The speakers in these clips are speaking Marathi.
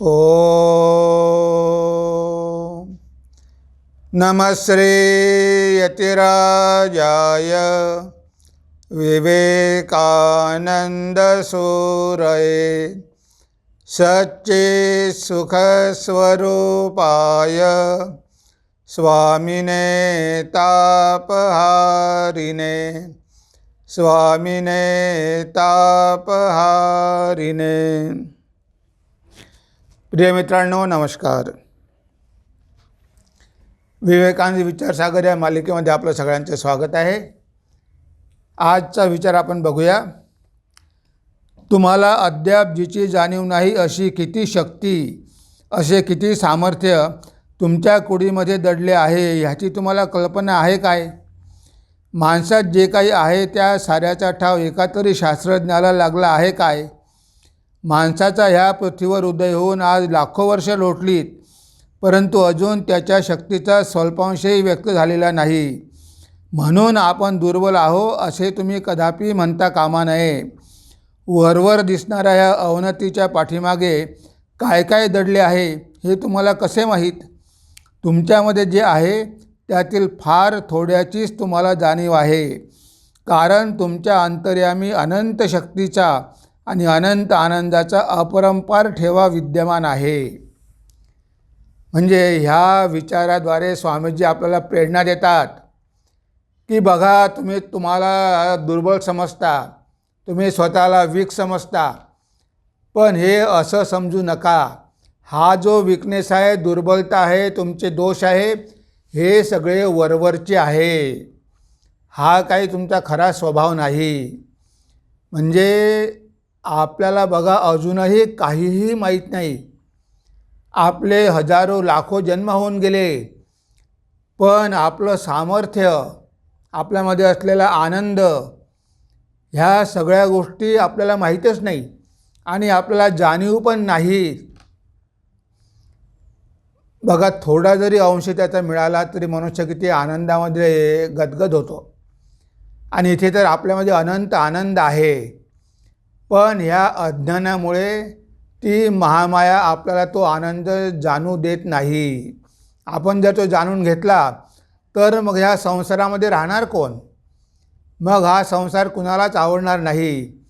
ॐ नमः श्रीयतिराजाय विवेकानन्दसूरये सच्चित्सुखस्वरूपाय स्वामिने तापहारिणे स्वामिने तापहारिणे। प्रिय मित्रांनो नमस्कार. विवेकानंद विचारसागर या मालिकेमध्ये आपलं सगळ्यांचं स्वागत आहे. आजचा विचार आपण बघूया. तुम्हाला अद्याप जिची जाणीव नाही अशी किती शक्ती असे किती सामर्थ्य तुमच्या कुडीमध्ये दडले आहे ह्याची तुम्हाला कल्पना आहे काय? माणसात जे काही आहे त्या साऱ्याचा ठाव एका तरी शास्त्रज्ञाला लागला आहे काय? माणसाचा ह्या पृथ्वीवर उदय होऊन आज लाखो वर्ष लोटलीत परंतु अजून त्याच्या शक्तीचा स्वल्पांशही व्यक्त झालेला नाही. म्हणून आपण दुर्बल आहो असे तुम्ही कदापि म्हणता कामा नये. वरवर दिसणाऱ्या ह्या अवनतीच्या पाठीमागे काय काय दडले आहे हे तुम्हाला कसे माहीत? तुमच्यामध्ये जे आहे त्यातील फार थोड्याचीच तुम्हाला जाणीव आहे. कारण तुमच्या अंतर्यामी अनंत शक्तीचा आणि अनंत आनंदाचा अपरंपार ठेवा विद्यमान आहे. म्हणजे ह्या विचाराद्वारे स्वामीजी आपल्याला प्रेरणा देतात की बघा तुम्ही तुम्हाला दुर्बल समजता तुम्ही स्वतःला वीक समजता पण हे असं समजू नका. हा जो विकनेस आहे दुर्बलता आहे तुमचे दोष आहे हे सगळे वरवरचे आहे. हा काही तुमचा खरा स्वभाव नाही. म्हणजे आपल्याला बघा अजूनही काहीही माहीत नाही. आपले हजारो लाखो जन्म होऊन गेले पण आपलं सामर्थ्य आपल्यामध्ये असलेला आनंद ह्या सगळ्या गोष्टी आपल्याला माहीतच नाही आणि आपल्याला जाणीव पण नाही. बघा थोडा जरी अंश त्याचा मिळाला तरी मनुष्य किती आनंदामध्ये गदगद होतो. आणि इथे तर आपल्यामध्ये अनंत आनंद आहे. पण ह्या अज्ञानामुळे ती महामाया आपल्याला तो आनंद जाणू देत नाही. आपण जर तो जाणून घेतला तर मग ह्या संसारामध्ये राहणार कोण? मग हा संसार कुणालाच आवडणार नाही.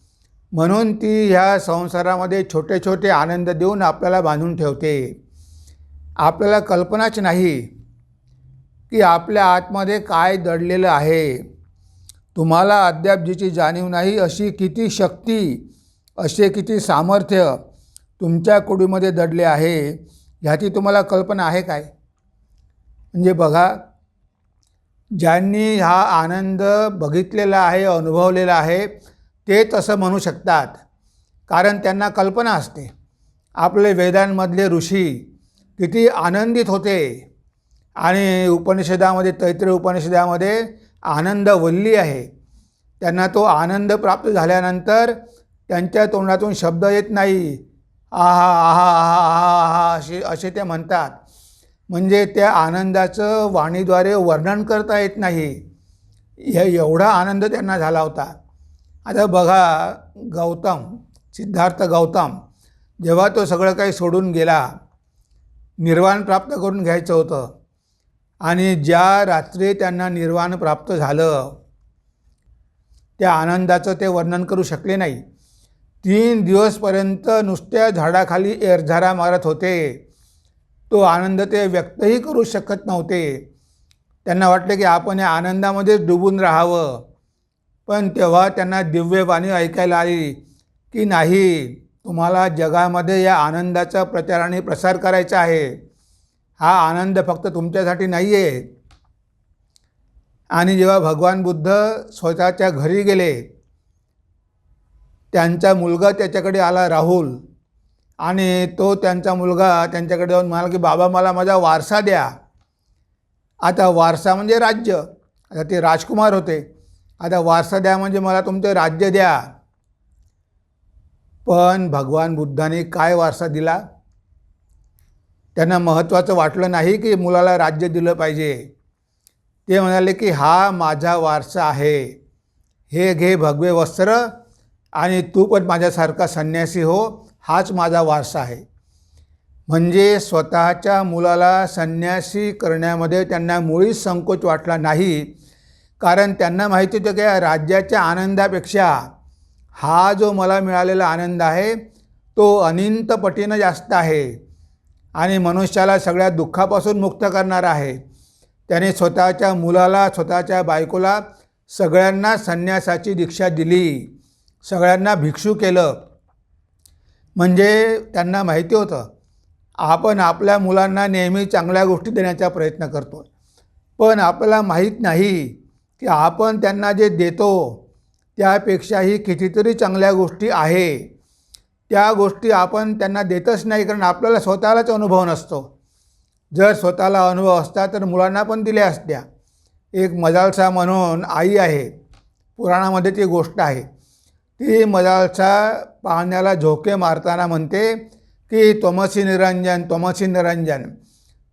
म्हणून ती ह्या संसारामध्ये छोटे छोटे आनंद देऊन आपल्याला बांधून ठेवते. आपल्याला कल्पनाच नाही की आपल्या आतमध्ये काय दडलेलं आहे. तुम्हाला अद्याप जिची जाणीव नाही अशी किती शक्ती असे किती सामर्थ्य तुमच्या कुडीमध्ये दडले आहे ह्याची तुम्हाला कल्पना आहे काय? म्हणजे बघा ज्यांनी हा आनंद बघितलेला आहे अनुभवलेला आहे ते तसं म्हणू शकतात. कारण त्यांना कल्पना असते. आपले वेदांमधले ऋषी किती आनंदित होते. आणि उपनिषदामध्ये तैत्र उपनिषदामध्ये आनंद वल्ली आहे. त्यांना तो आनंद प्राप्त झाल्यानंतर त्यांच्या तोंडातून शब्द येत नाही. आहा आहा आहा आहा आहा असे असे ते म्हणतात. म्हणजे त्या आनंदाचं वाणीद्वारे वर्णन करता येत नाही. हे एवढा आनंद त्यांना झाला होता. आता बघा गौतम सिद्धार्थ गौतम जेव्हा तो सगळं काही सोडून गेला निर्वाण प्राप्त करून घ्यायचं होतं. आणि ज्या रात्री त्यांना निर्वाण प्राप्त झालं त्या आनंदाचं ते वर्णन करू शकले नाही. तीन दिवसपर्यंत नुसत्या झाडाखाली एरझारा मारत होते. तो आनंद ते व्यक्तही करू शकत नव्हते. त्यांना वाटले की आपण या आनंदामध्येच डुबून राहावं. पण तेव्हा त्यांना दिव्यवाणी ऐकायला आली की नाही तुम्हाला जगामध्ये या आनंदाचा प्रचार आणि प्रसार करायचा आहे. हा आनंद फक्त तुमच्यासाठी नाही आहे आणि जेव्हा भगवान बुद्ध स्वतःच्या घरी गेले त्यांचा मुलगा त्याच्याकडे आला राहुल. आणि तो त्यांचा मुलगा त्यांच्याकडे जाऊन म्हणाला की बाबा मला माझा वारसा द्या. आता वारसा म्हणजे राज्य. आता ते राजकुमार होते. आता वारसा द्या म्हणजे मला तुमचं राज्य द्या. पण भगवान बुद्धाने काय वारसा दिला? त्यांना महत्त्वाचं वाटलं नाही की मुलाला राज्य दिलं पाहिजे. ते म्हणाले की हा माझा वारसा आहे. हे घे भगवे वस्त्र आणि तू पण माझ्यासारखा संन्यासी हो. हाच माझा वारसा आहे. म्हणजे स्वतःच्या मुलाला संन्यासी करण्यामध्ये त्यांना मुळीच संकोच वाटला नाही. कारण त्यांना माहिती होतं की राज्याच्या आनंदापेक्षा हा जो मला मिळालेला आनंद आहे तो अनिंतपटीनं जास्त आहे. आणि मनुष्याला सगळ्या दुःखापासून मुक्त करणार आहे. त्याने स्वतःच्या मुलाला स्वतःच्या बायकोला सगळ्यांना संन्यासाची दीक्षा दिली. सगळ्यांना भिक्षू केलं. म्हणजे त्यांना माहिती होतं आपण आपल्या मुलांना नेहमी चांगल्या गोष्टी देण्याचा प्रयत्न करतो. पण आपल्याला माहीत नाही की आपण त्यांना जे देतो त्यापेक्षाही कितीतरी चांगल्या गोष्टी आहे. त्या गोष्टी आपण त्यांना देतच नाही कारण आपल्याला स्वतःलाच अनुभव नसतो. जर स्वतःला अनुभव असता तर मुलांना पण दिल्या असत्या. एक मजालसा म्हणून आई आहे. पुराणामध्ये ती गोष्ट आहे. ती मजालसा पाहण्याला झोके मारताना म्हणते की तमसी निरंजन तमसी निरंजन.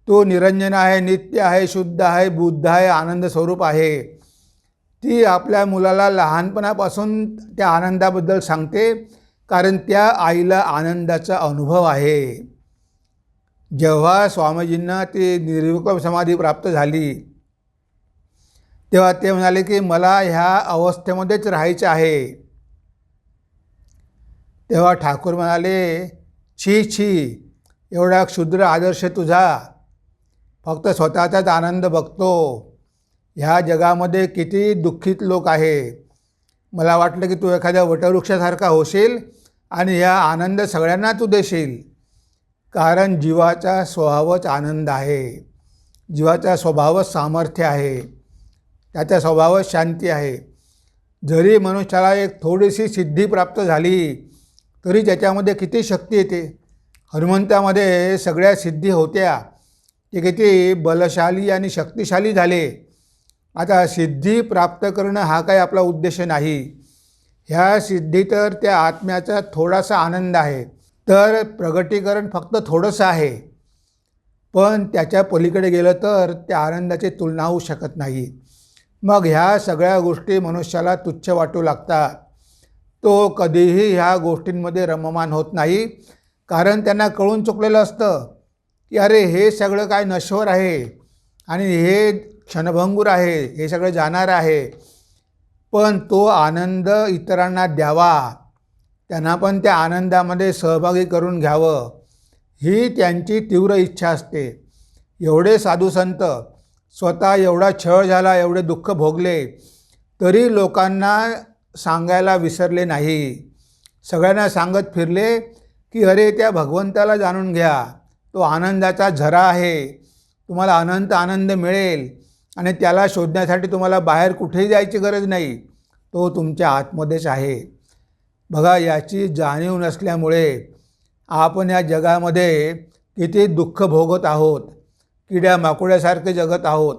तो निरंजन आहे नित्य आहे शुद्ध आहे बुद्ध आहे आनंद स्वरूप आहे. ती आपल्या मुलाला लहानपणापासून त्या आनंदाबद्दल सांगते. कारण त्या आईला आनंदाचा अनुभव आहे. जेव्हा स्वामीजींना ती निर्विकल्प समाधी प्राप्त झाली तेव्हा ते म्हणाले की मला ह्या अवस्थेमध्येच राहायचं आहे. तेव्हा ठाकूर म्हणाले छी छी एवढा क्षुद्र आदर्श तुझा. फक्त स्वतःचाच आनंद बघतो. ह्या जगामध्ये किती दुःखित लोक आहे. मला वाटलं की तू एखाद्या वटवृक्षासारखा होशील आणि ह्या आनंद सगळ्यांना तू देशील. कारण जीवाचा स्वभावच आनंद आहे. जीवाचा स्वभावच सामर्थ्य आहे. त्याचा स्वभावच शांती आहे. जरी मनुष्याला एक थोडीशी सिद्धी प्राप्त झाली तरी त्याच्यामध्ये किती शक्ती येते? हनुमंतामध्ये सगळ्या सिद्धी होत्या. ते किती बलशाली आणि शक्तिशाली झाले. आता सिद्धी प्राप्त करणं हा काही आपला उद्देश नाही. ह्या सिद्धी तर त्या आत्म्याचा थोडासा आनंद आहे. तर प्रगटीकरण फक्त थोडंसं आहे. पण त्याच्या पलीकडे गेलं तर त्या आनंदाची तुलना होऊ शकत नाही. मग ह्या सगळ्या गोष्टी मनुष्याला तुच्छ वाटू लागतात. तो कधीही ह्या गोष्टींमध्ये रममान होत नाही. कारण त्यांना कळून चुकलेलं असतं की अरे हे सगळं काय नश्वर आहे? आणि हे क्षणभंगूर आहे. हे सगळं जाणार आहे. पण तो आनंद इतरांना द्यावा. त्यांना पण त्या आनंदामध्ये सहभागी करून घ्यावं. ही त्यांची तीव्र इच्छा असते. एवढे साधू संत स्वतः एवढा छळ झाला एवढे दुःख भोगले तरी लोकांना सांगायला विसरले नाही. सगळ्यांना सांगत फिरले की अरे त्या भगवंताला जाणून घ्या. तो आनंदाचा झरा आहे. तुम्हाला अनंत आनंद मिळेल. आणि त्याला शोधण्यासाठी तुम्हाला बाहेर कुठेही जायची गरज नाही. तो तुमच्या आतमध्येच आहे. बघा याची जाणीव नसल्यामुळे आपण या जगामध्ये किती दुःख भोगत आहोत. किड्या माकुड्यासारखे जगत आहोत.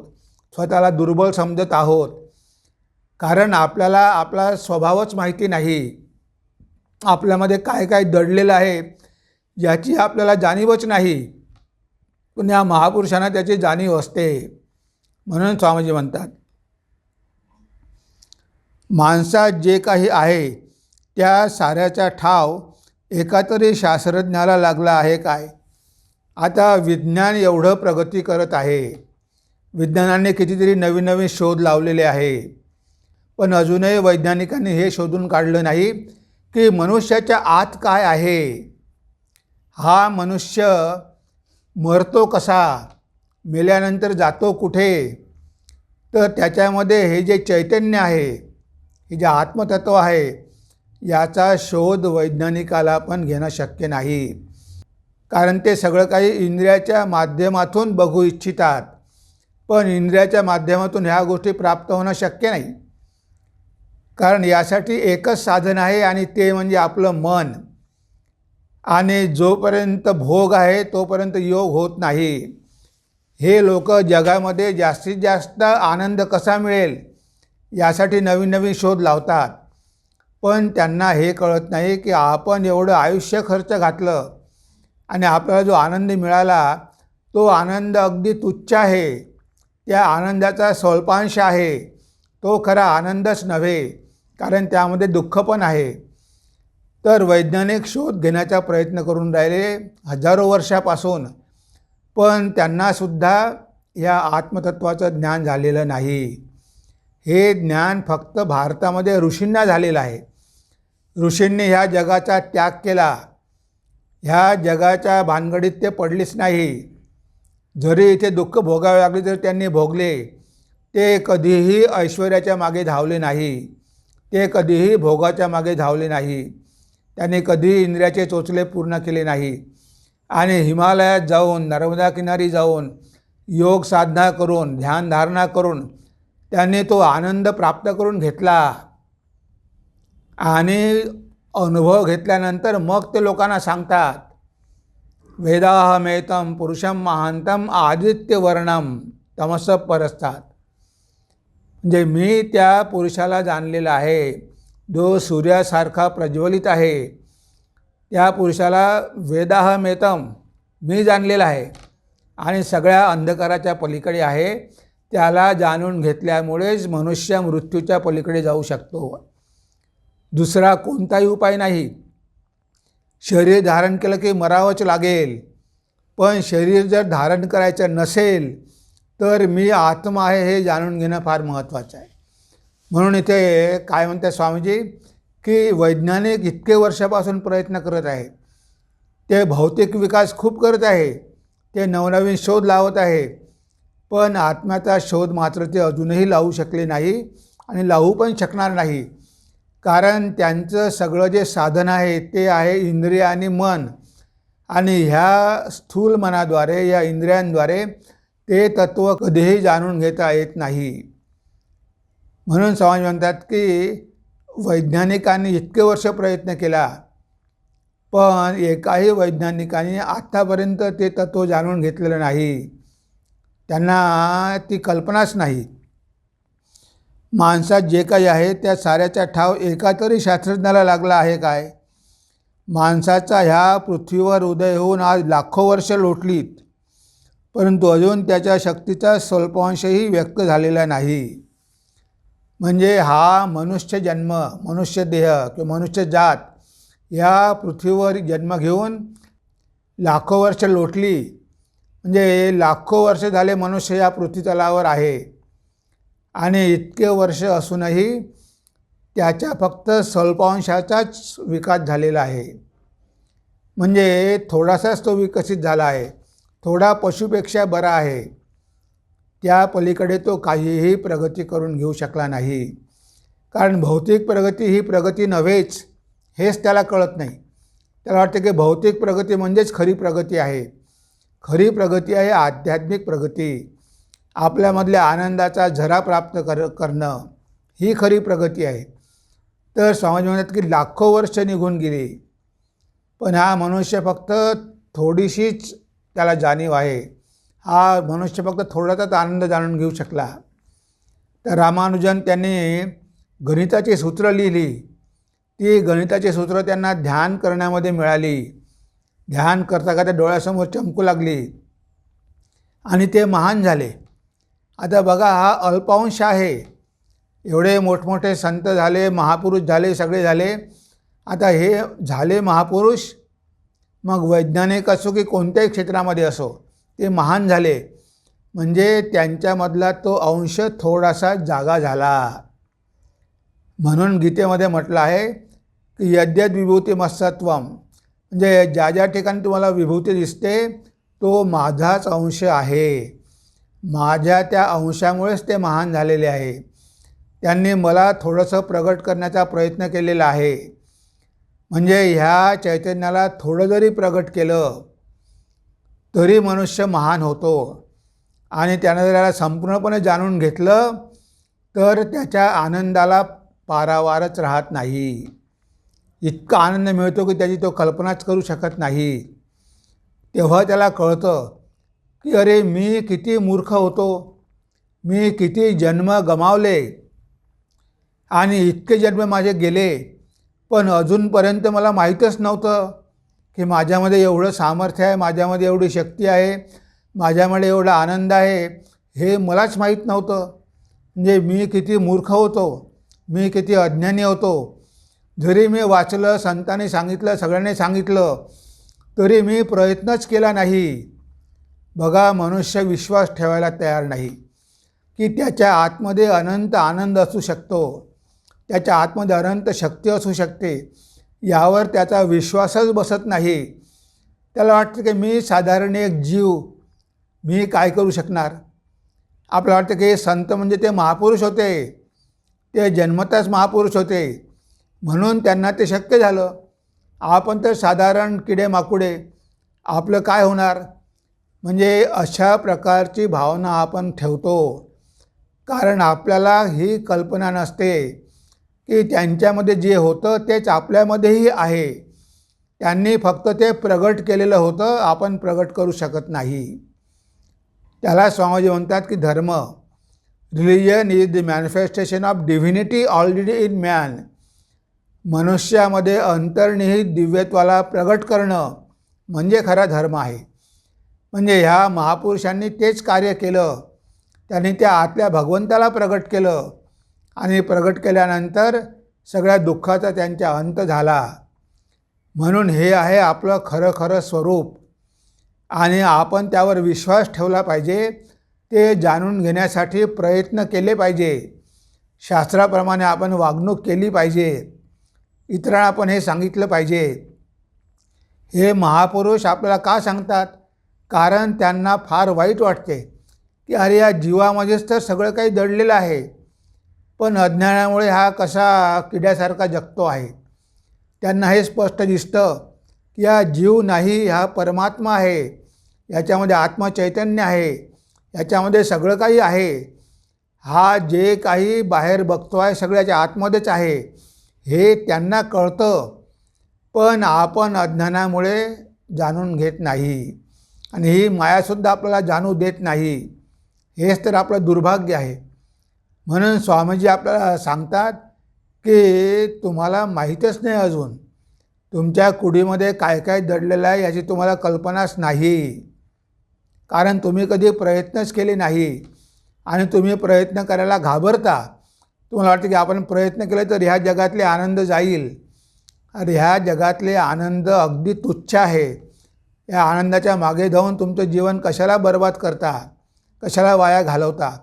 स्वतःला दुर्बल समजत आहोत. कारण आपल्याला आपला स्वभावच माहिती नाही. आपल्यामध्ये काय काय दडलेलं आहे याची आपल्याला जाणीवच नाही. पण या महापुरुषांना त्याची जाणीव असते. म्हणून स्वामीजी म्हणतात माणसात जे काही आहे त्या साऱ्याचा ठाव एका तरी शास्त्रज्ञाला लागला आहे काय? आता विज्ञान एवढं प्रगती करत आहे. विज्ञानाने कितीतरी नवीन नवीन शोध लावलेले आहे. पण अजूनही वैज्ञानिकांनी हे शोधून काढलं नाही की मनुष्याच्या आत काय आहे. हा मनुष्य मरतो कसा? मेल्यानंतर जातो कुठे? तर त्याच्यामध्ये हे जे चैतन्य आहे हे जे आत्मतत्व आहे याचा शोध वैज्ञानिकाला पण घेणं शक्य नाही. कारण ते सगळं काही इंद्रियाच्या माध्यमातून बघू इच्छितात. पण इंद्रियाच्या माध्यमातून ह्या गोष्टी प्राप्त होणं शक्य नाही. कारण यासाठी एकच साधन आहे आणि ते म्हणजे आपलं मन. आणि जोपर्यंत भोग आहे तोपर्यंत योग होत नाही. हे लोक जगामध्ये जास्तीत जास्त आनंद कसा मिळेल यासाठी नवीन नवीन शोध लावतात. पण त्यांना हे कळत नाही की आपण एवढं आयुष्य खर्च घातलं आणि आपल्याला जो आनंद मिळाला तो आनंद अगदी तुच्छ आहे. त्या आनंदाचा स्वल्पांश आहे. तो खरा आनंदच नव्हे कारण त्यामध्ये दुःख पण आहे. तर वैज्ञानिक शोध घेण्याचा प्रयत्न करून राहिले हजारो वर्षापासून. पण त्यांनासुद्धा या आत्मतत्वाचं ज्ञान झालेलं नाही. हे ज्ञान फक्त भारतामध्ये ऋषींना झालेलं आहे. ऋषींनी ह्या जगाचा त्याग केला. ह्या जगाच्या भानगडीत ते पडलेच नाही. जरी इथे दुःख भोगावे लागले तरी त्यांनी भोगले. ते कधीही ऐश्वर्याच्या मागे धावले नाही. ते कधीही भोगाच्या मागे धावले नाही. त्यांनी कधीही इंद्रियाचे चोचले पूर्ण केले नाही. आणि हिमालयात जाऊन नर्मदा किनारी जाऊन योग साधना करून ध्यानधारणा करून त्यांनी तो आनंद प्राप्त करून घेतला. आणि अनुभव घेतल्यानंतर मग ते लोकांना सांगतात वेदाहमेतम पुरुषम महांतम आदित्यवर्णम तमस परसतात. म्हणजे मी त्या पुरुषाला जाणलेला आहे जो सूर्यासारखा प्रज्वलित आहे. त्या पुरुषाला वेदाहमेतम मी जाणलेला आहे आणि सगळ्या अंधकाराच्या पलीकडे आहे त्याला जाणून घेतल्यामुळेच मनुष्य मृत्यूच्या पलीकडे जाऊ शकतो. दुसरा कोणताही उपाय नाही. शरीर धारण केलं की मरावंच लागेल. पण शरीर जर धारण करायचं नसेल तर मी आत्मा आहे हे जाणून घेणं फार महत्त्वाचं आहे. म्हणून इथे काय म्हणते स्वामीजी? की वैज्ञानिक इतके वर्षापासून प्रयत्न करत आहे. ते भौतिक विकास खूप करत आहे. ते नवनवीन शोध लावत आहे. पण आत्म्याचा शोध मात्र ते अजूनही लावू शकले नाही आणि लावू पण शकणार नाही. कारण त्यांचं सगळं जे साधन आहे ते आहे इंद्रिय आणि मन. आणि ह्या स्थूल मनाद्वारे या इंद्रियांद्वारे ते तत्त्व कधीही जाणून घेता येत नाही. म्हणून समाज म्हणतात की वैज्ञानिकांनी इतके वर्ष प्रयत्न केला पण एकाही वैज्ञानिकाने आत्तापर्यंत ते तत्त्व जाणून घेतलेलं नाही. त्यांना ती कल्पनाच नाही. माणसात जे काही आहे त्या साऱ्याचा ठाव एका तरी शास्त्रज्ञाला लागला आहे काय? माणसाचा ह्या पृथ्वीवर उदय होऊन आज लाखो वर्ष लोटलीत परंतु अजून त्याच्या शक्तीचा स्वल्पांशही व्यक्त झालेला नाही. म्हणजे हा मनुष्य जन्म मनुष्य देह किंवा मनुष्य जात या पृथ्वीवर जन्म घेऊन लाखो वर्ष लोटली. म्हणजे लाखो वर्ष झाले मनुष्य या पृथ्वीतलावर आहे. आणि इतके वर्ष असूनही त्याच्या फक्त स्वल्पांशाचाच विकास झालेला आहे. म्हणजे थोडासाच तो विकसित झाला आहे. थोडा पशुपेक्षा बरा आहे. त्या पलीकडे तो काहीही प्रगती करून घेऊ शकला नाही. कारण भौतिक प्रगती ही प्रगती नव्हेच हेच त्याला कळत नाही. त्याला वाटतं की भौतिक प्रगती म्हणजेच खरी प्रगती आहे. खरी प्रगती आहे आध्यात्मिक प्रगती. आपल्यामधल्या आनंदाचा झरा प्राप्त कर करणं ही खरी प्रगती आहे. तर समाज म्हणतात की लाखो वर्ष निघून गेली. पण हा मनुष्य फक्त थोडीशीच त्याला जाणीव आहे. हा मनुष्य फक्त थोडासाच आनंद जाणून घेऊ शकला. तर रामानुजन त्यांनी गणिताची सूत्र लिहिली. ती गणिताची सूत्र त्यांना ध्यान करण्यामध्ये मिळाली. ध्यान करता करता डोळ्यासमोर चमकू लागली. आणि ते महान झाले. आता बघा हा अल्पांश आहे. एवढे मोठमोठे संत झाले महापुरुष झाले सगळे झाले. आता हे झाले महापुरुष मग वैज्ञानिक असो की कोणत्याही क्षेत्रामध्ये असो ते महान झाले. म्हणजे त्यांच्यामधला तो अंश थोडासा जागा झाला. म्हणून गीतेमध्ये म्हटलं आहे की यद्यद विभूती मत्सत्वम. म्हणजे ज्या ज्या ठिकाणी तुम्हाला विभूती दिसते तो माझाच अंश आहे. माझ्या त्या अंशामुळेच ते महान झालेले आहे. त्यांनी मला थोडंसं प्रगट करण्याचा प्रयत्न केलेला आहे. म्हणजे ह्या चैतन्याला थोडं जरी प्रगट केलं तरी मनुष्य महान होतो. आणि त्यानं जर त्याला संपूर्णपणे जाणून घेतलं तर त्याच्या आनंदाला पारावारच राहत नाही. इतका आनंद मिळतो की त्याची तो कल्पनाच करू शकत नाही. तेव्हा त्याला कळतं की अरे मी किती मूर्ख होतो. मी किती जन्म गमावले. आणि इतके जन्म माझे गेले पण अजूनपर्यंत मला माहीतच नव्हतं. की माझ्यामध्ये एवढं सामर्थ्य आहे माझ्यामध्ये एवढी शक्ती आहे माझ्यामध्ये एवढा आनंद आहे हे मलाच माहीत नव्हतं. म्हणजे मी किती मूर्ख होतो मी किती अज्ञानी होतो. जरी मी वाचलं संतांनी सांगितलं सगळ्यांनी सांगितलं तरी मी प्रयत्नच केला नाही. बघा मनुष्य विश्वास ठेवायला तयार नाही. की त्याच्या आतमध्ये अनंत आनंद असू शकतो त्याच्या आतमध्ये अनंत शक्ती असू शकते यावर त्याचा विश्वासच बसत नाही. त्याला वाटतं की मी साधारण एक जीव मी काय करू शकणार? आपलं वाटतं की संत म्हणजे ते महापुरुष होते. ते जन्मताच महापुरुष होते. म्हणून त्यांना ते शक्य झालं. आपण तर साधारण किडे माकुडे आपलं काय होणार? म्हणजे अशा प्रकारची भावना आपण ठेवतो. कारण आपल्याला ही कल्पना नसते. की त्यांच्यामध्ये जे होतं तेच आपल्यामध्येही आहे. त्यांनी फक्त ते प्रगट केलेलं होतं आपण प्रगट करू शकत नाही. त्याला स्वामीजी म्हणतात की धर्म religion is the manifestation of divinity already in man मनुष्यामध्ये अंतर्निहित दिव्यत्वाला प्रगट करणं म्हणजे खरा धर्म आहे. म्हणजे ह्या महापुरुषांनी तेच कार्य केलं. त्यांनी त्या आतल्या भगवंताला प्रगट केलं. आणि प्रगट केल्यानंतर सगळ्या दुःखाचा त्यांच्या अंत झाला. म्हणून हे आहे आपलं खरं खरं स्वरूप. आणि आपण त्यावर विश्वास ठेवला पाहिजे. ते जाणून घेण्यासाठी प्रयत्न केले पाहिजे. शास्त्राप्रमाणे आपण वागणूक केली पाहिजे. इतरांना आपण हे सांगितलं पाहिजे. हे महापुरुष आपल्याला का सांगतात? कारण त्यांना फार वाईट वाटते की अरे या जीवामध्येच तर सगळं काही दडलेलं आहे. पण अज्ञानामुळे हा कसा किड्यासारखा जगतो आहे? त्यांना हे स्पष्ट दिसतं की हा जीव नाही हा परमात्मा आहे. याच्यामध्ये आत्मचैतन्य आहे. याच्यामध्ये सगळं काही आहे. हा जे काही बाहेर बघतो आहे सगळ्याच्या आतमध्येच आहे. हे त्यांना कळतं. पण आपण अज्ञानामुळे जाणून घेत नाही. आणि ही मायासुद्धा आपल्याला जाणू देत नाही. हेच तर आपलं दुर्भाग्य आहे. म्हणून स्वामीजी आपल्याला सांगतात की तुम्हाला माहीतच नाही अजून. तुमच्या कुडीमध्ये काय काय दडलेलं आहे याची तुम्हाला कल्पनाच नाही. कारण तुम्ही कधी प्रयत्नच केले नाही. आणि तुम्ही प्रयत्न करायला घाबरता. तुम्हाला वाटतं की आपण प्रयत्न केले तर ह्या जगातले आनंद जाईल. अरे ह्या जगातले आनंद अगदी तुच्छ आहे. या आनंदाच्या मागे धावून तुमचं जीवन कशाला बर्बाद करता? कशाला वाया घालवता?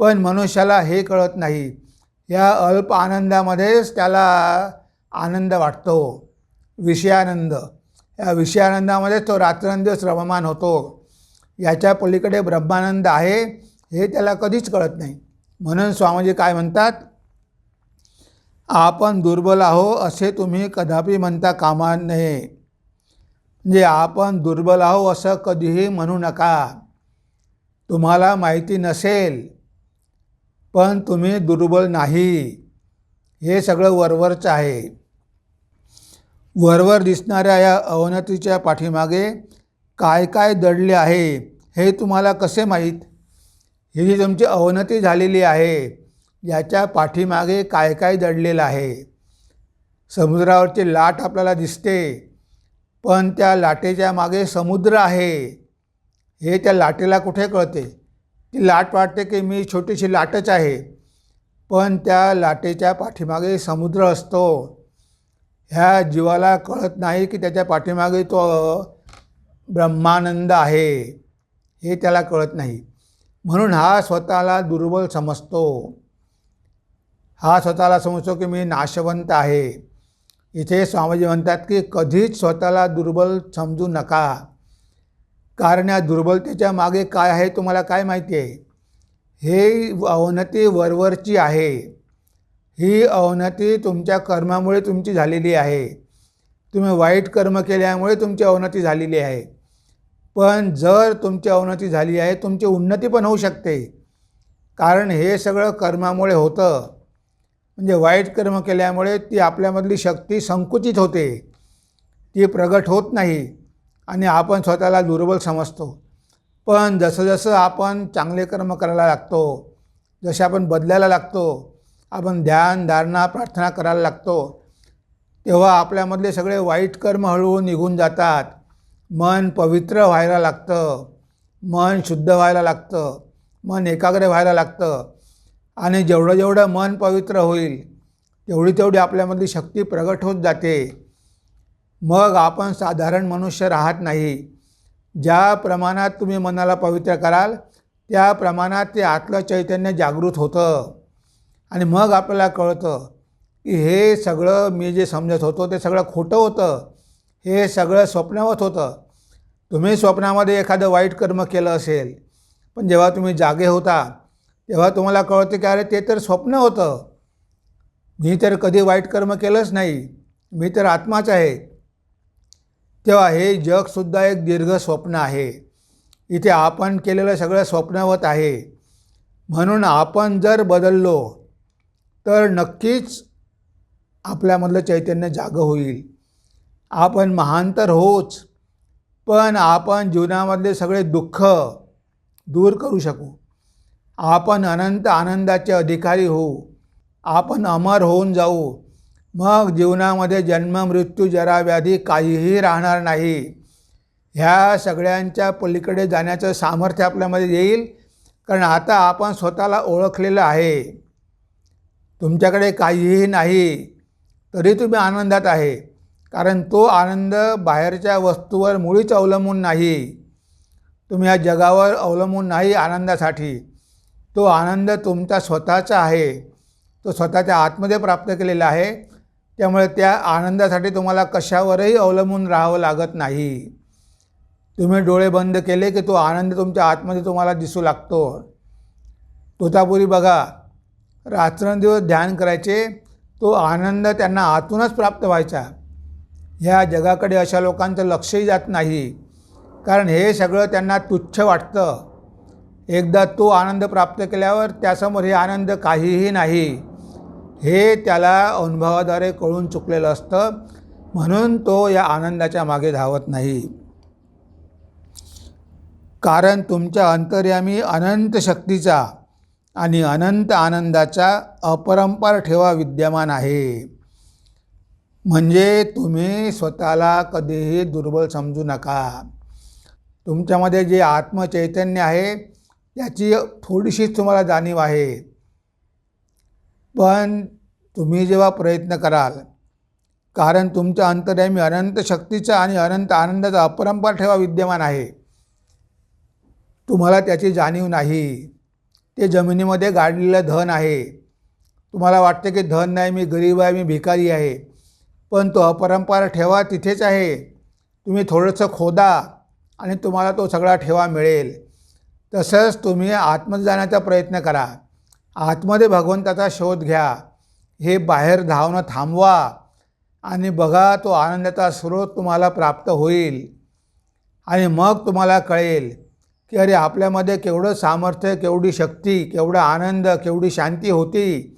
पण मनुष्याला हे कळत नाही. या अल्प आनंदामध्येच त्याला आनंद वाटतो. विषयानंद. या विषयानंदामध्येच तो रात्रंदिवस रममान होतो. याच्या पलीकडे ब्रह्मानंद आहे हे त्याला कधीच कळत नाही. म्हणून स्वामीजी काय म्हणतात? आपण दुर्बल आहो असे तुम्ही कदापि म्हणता कामा नये. म्हणजे आपण दुर्बल आहो असं कधीही म्हणू नका. तुम्हाला माहिती नसेल. पण तुम्ही दुर्बल नाही. हे सगळं वरवरचं आहे. वरवर दिसणाऱ्या या अवनतीच्या पाठीमागे काय काय दडले आहे हे तुम्हाला कसे माहीत? ही जी तुमची अवनती झालेली आहे. याच्या पाठीमागे काय काय दडलेलं आहे? समुद्रावरची लाट आपल्याला दिसते पण त्या लाटेच्या मागे समुद्र आहे. हे त्या लाटेला कुठे कळते? ती लाट वाटते की मी छोटीशी लाटच आहे पण त्या लाटेच्या पाठीमागे समुद्र असतो. ह्या जीवाला कळत नाही की त्याच्या पाठीमागे तो ब्रह्मानंद आहे हे त्याला कळत नाही. म्हणून हा स्वतःला दुर्बल समजतो. हा स्वतःला समजतो की मी नाशवंत आहे. इथे स्वामीजी म्हणतात की कधीच स्वतःला दुर्बल समजू नका. कारण या दुर्बलतेच्या मागे काय आहे तुम्हाला काय माहिती आहे? हे अवनती वरवरची आहे. ही अवनती तुमच्या कर्मामुळे तुमची झालेली आहे. तुम्ही वाईट कर्म केल्यामुळे तुमची अवनती झालेली आहे. पण जर तुमची अवनती झाली आहे तुमची उन्नती पण होऊ शकते. कारण हे सगळं कर्मामुळे होतं. म्हणजे वाईट कर्म केल्यामुळे ती आपल्यामधली शक्ती संकुचित होते. ती प्रगट होत नाही. आणि आपण स्वतःला दुर्बल समजतो. पण जसंजसं आपण चांगले कर्म करायला लागतो जसे आपण बदलायला लागतो आपण ध्यान धारणा प्रार्थना करायला लागतो तेव्हा आपल्यामधले सगळे वाईट कर्म हळूहळू निघून जातात. मन पवित्र व्हायला लागतं. मन शुद्ध व्हायला लागतं. मन एकाग्र व्हायला लागतं. आणि जेवढं जेवढं मन पवित्र होईल तेवढी तेवढी आपल्यामधली शक्ती प्रगट होत जाते. मग आपण साधारण मनुष्य राहत नाही. ज्या प्रमाणात तुम्ही मनाला पवित्र कराल त्या प्रमाणात ते आतलं चैतन्य जागृत होतं. आणि मग आपल्याला कळतं की हे सगळं मी जे समजत होतो ते सगळं खोटं होतं. हे सगळं स्वप्नवत होतं. तुम्ही स्वप्नामध्ये एखादं वाईट कर्म केलं असेल पण जेव्हा तुम्ही जागे होता तेव्हा तुम्हाला कळतं की अरे ते तर स्वप्न होतं. मी तर कधी वाईट कर्म केलंच नाही. मी तर आत्माच आहे. तेव्हा हे जगसुद्धा एक दीर्घ स्वप्न आहे. इथे आपण केलेलं सगळं स्वप्नवत आहे. म्हणून आपण जर बदललो तर नक्कीच आपल्यामधलं चैतन्य जागं होईल. आपण महान तर होच पण आपण जीवनामधले सगळे दुःख दूर करू शकू. आपण अनंत आनंदाचे अधिकारी होऊ. आपण अमर होऊन जाऊ. मग जीवनामध्ये जन्म मृत्यू जरा व्याधी काहीही राहणार नाही. ह्या सगळ्यांच्या पलीकडे जाण्याचं सामर्थ्य आपल्यामध्ये येईल. कारण आता आपण स्वतःला ओळखलेलं आहे. तुमच्याकडे काहीही नाही. तरी तुम्ही आनंदात आहे. कारण तो आनंद बाहेरच्या वस्तूवर मुळीच अवलंबून नाही. तुम्ही या जगावर अवलंबून नाही आनंदासाठी. तो आनंद तुमचा स्वतःचा आहे. तो स्वतःच्या आतमध्ये प्राप्त केलेला आहे. त्यामुळे त्या आनंदासाठी तुम्हाला कशावरही अवलंबून राहावं लागत नाही. तुम्ही डोळे बंद केले की तो आनंद तुमच्या आतमध्ये तुम्हाला दिसू लागतो. तोतापुरी बघा रात्रंदिवस ध्यान करायचे तो आनंद त्यांना आतूनच प्राप्त व्हायचा. ह्या जगाकडे अशा लोकांचं लक्षही जात नाही. कारण हे सगळं त्यांना तुच्छ वाटतं. एकदा तो आनंद प्राप्त केल्यावर त्यासमोर हे आनंद काहीही नाही. हे त्याला अनुभवाद्वारे कळून चुकलेलं असतं. म्हणून तो या आनंदाच्या मागे धावत नाही. कारण तुमच्या अंतर्यामी अनंत शक्तीचा आणि अनंत आनंदाचा अपरंपार ठेवा विद्यमान आहे. म्हणजे तुम्ही स्वतःला कधीही दुर्बल समजू नका. तुमच्यामध्ये जे आत्मचैतन्य आहे त्याची थोडीशीच तुम्हाला जाणीव आहे. पण तुम्ही जेव्हा प्रयत्न कराल कारण तुमच्या अंतर्यामी अनंत शक्तीचा आणि अनंत आनंदाचा अपरंपार ठेवा विद्यमान आहे. तुम्हाला त्याची जाणीव नाही. ते जमिनीमध्ये गाडलेलं धन आहे. तुम्हाला वाटतं की धन नाही मी गरीब आहे मी भिकारी आहे. पण तो अपरंपार ठेवा तिथेच आहे. तुम्ही थोडंसं खोदा आणि तुम्हाला तो सगळा ठेवा मिळेल. तसंच तुम्ही आतमध्ये प्रयत्न करा. आतमध्ये भगवंताचा शोध घ्या. हे बाहेर धावणं थांबवा आणि बघा तो आनंदाचा स्रोत तुम्हाला प्राप्त होईल आणि मग तुम्हाला कळेल की अरे आपल्यामध्ये केवढं सामर्थ्य केवढी शक्ती केवढा आनंद केवढी शांती होती.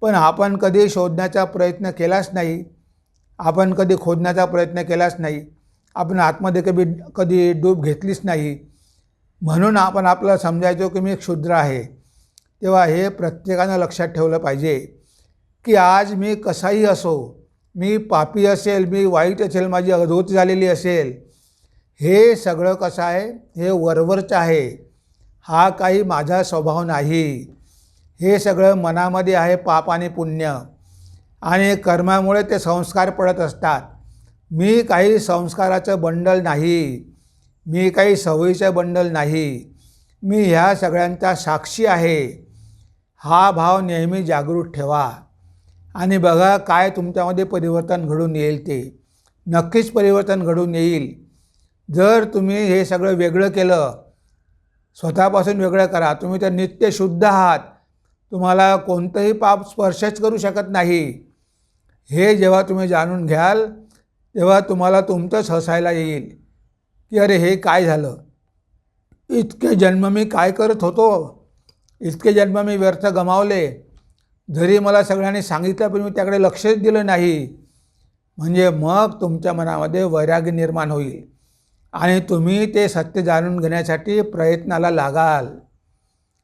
पण आपण कधी शोधण्याचा प्रयत्न केलाच नाही. आपण कधी खोदण्याचा प्रयत्न केलाच नाही. आपण आतमध्ये कधी कधी डूब घेतलीच नाही. म्हणून आपण आपलं समजायचो की मी क्षुद्र आहे. तेव्हा हे प्रत्येकानं लक्षात ठेवलं पाहिजे की आज मी कसाही असो मी पापी असेल मी वाईट असेल माझी अधोत झालेली असेल हे सगळं कसं आहे? हे वरवरचं आहे. हा काही माझा स्वभाव नाही. हे सगळं मनामध्ये आहे पाप आणि पुण्य. आणि कर्मामुळे ते संस्कार पडत असतात. मी काही संस्काराचं बंडल नाही. मी काही सवयीचं बंडल नाही. मी ह्या सगळ्यांचा साक्षी आहे. हा भाव नेहमी जागृत ठेवा. आणि बघा काय तुमच्यामध्ये परिवर्तन घडून येईल ते. नक्कीच परिवर्तन घडून येईल. जर तुम्ही हे सगळं वेगळं केलं स्वतःपासून वेगळं करा तुम्ही तर नित्य शुद्ध आहात. तुम्हाला कोणतंही पाप स्पर्शच करू शकत नाही. हे जेव्हा तुम्ही जाणून घ्याल तेव्हा तुम्हाला तुमचंच हसायला येईल. की अरे हे काय झालं? इतके जन्म मी काय करत होतो? इतके जन्म मी व्यर्थ गमावले. जरी मला सगळ्यांनी सांगितलं पण मी त्याकडे लक्षच दिलं नाही. म्हणजे मग तुमच्या मनामध्ये वैराग्य निर्माण होईल. आणि तुम्ही ते सत्य जाणून घेण्यासाठी प्रयत्नाला लागाल.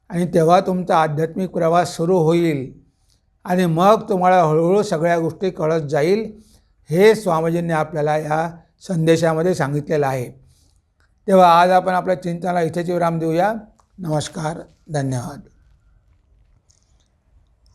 आणि तेव्हा तुमचा आध्यात्मिक प्रवास सुरू होईल. आणि मग तुम्हाला हळूहळू सगळ्या गोष्टी कळत जाईल हे स्वामीजींनी आपल्याला या संदेशामध्ये सांगितलेलं आहे. तेव्हा आज आपण आपल्या चिंतनाला इथेच विराम देऊया. नमस्कार धन्यवाद.